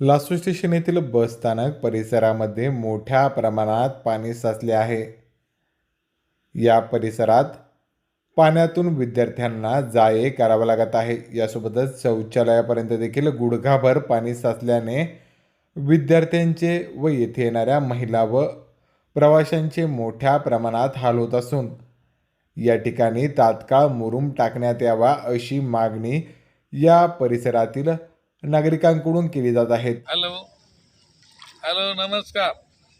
लासू station येथील बसस्थानक परिसरामध्ये मोठ्या प्रमाणात पाणी साचले आहे. या परिसरात पाण्यातून विद्यार्थ्यांना जाये करावं लागत आहे. यासोबतच शौचालयापर्यंत देखील गुडघाभर पाणी साचल्याने विद्यार्थ्यांचे व येथे येणाऱ्या महिला व प्रवाशांचे मोठ्या प्रमाणात हाल होत असून या ठिकाणी तात्काळ मुरुम टाकण्यात यावा अशी मागणी या परिसरातील नागरिकांकडून केली जात आहे हॅलो. हॅलो नमस्कार.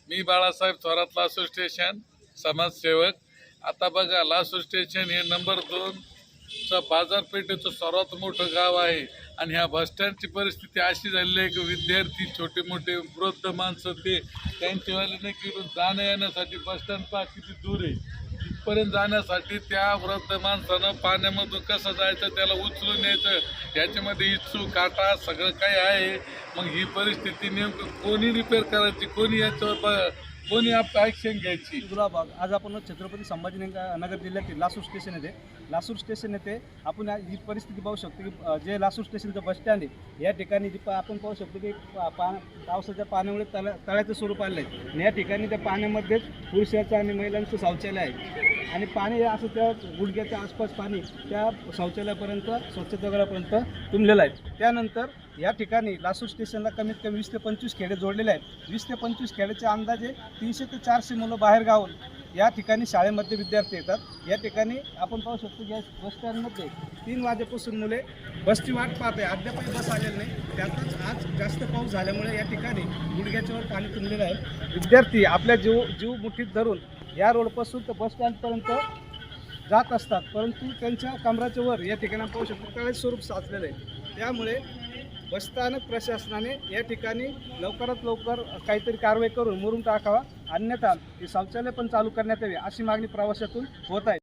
मी बाळासाहेब थोरात लासू स्टेशन समाजसेवक. आता बघा लासू स्टेशन हे नंबर दोनचं बाजारपेठेचं सर्वात मोठं गाव आहे. आणि ह्या बसस्टँडची परिस्थिती अशी झालेली आहे की विद्यार्थी छोटे मोठे वृद्ध माणसं ते त्यांच्यावाले नाही की जाण्या येण्यासाठी बसस्टँड पहा किती दूर आहे. तिथपर्यंत जाण्यासाठी त्या वृद्ध माणसानं पाण्यामधून कसं जायचं त्याला उचलून यायचं याच्यामध्ये इच्छू काटा सगळं काही आहे. मग ही परिस्थिती नेमकं कोणी रिपेअर करायची? कोणी याच्यावर ब- कोणी आप ॲक्शन घ्यायची? गुलाबाग आज आपण छत्रपती संभाजीनगर नगर जिल्ह्यातील लासूर स्टेशन येथे लासूर स्टेशन येथे आपण ही परिस्थिती पाहू शकतो की जे लासूर स्टेशनचं बस स्टँड आहे या ठिकाणी जी पा- आपण पाहू शकतो की पा पा- पावसाच्या पाण्यामुळे तळ तळ्याचं स्वरूप आलं आहे आणि या ठिकाणी त्या पाण्यामध्येच पुरुषाचं आणि महिलांचं शौचालय आहे. आणि पाणी हे असं त्या गुडघ्याच्या आसपास पाणी त्या शौचालयापर्यंत स्वच्छतागृहापर्यंत तुंबलेलं आहे. त्यानंतर या ठिकाणी लासूर स्टेशनला कमीत कमी वीस ते पंचवीस खेडे जोडलेले आहेत. वीस ते पंचवीस खेड्याचे अंदाजे तीनशे ते चारशे मुलं बाहेर गावून या ठिकाणी शाळेमध्ये विद्यार्थी येतात. या ठिकाणी आपण पाहू शकतो की या बस स्टँडमध्ये तीन वाजेपासून मुले बसची वाट पाहत आहे अद्यापही बस आलेली नाही. त्यातच आज जास्त पाऊस झाल्यामुळे या ठिकाणी गुडघ्याच्यावर पाणी तुंबलेलं आहे. विद्यार्थी आपल्या जीव जीव मुठीत धरून या रोडपासून तर बस स्टँडपर्यंत जात असतात. परंतु त्यांच्या कमराच्या वर या ठिकाणी पाहू शकतो त्यावेळेस स्वरूप साचलेलं आहे. त्यामुळे बसस्थानक प्रशासनाने या ठिकाणी लवकरात लवकर काहीतरी कारवाई करून मुरून टाकावा. अन्यथा हे शौचालय पण चालू करण्यात यावे अशी मागणी प्रवाशातून होत आहे.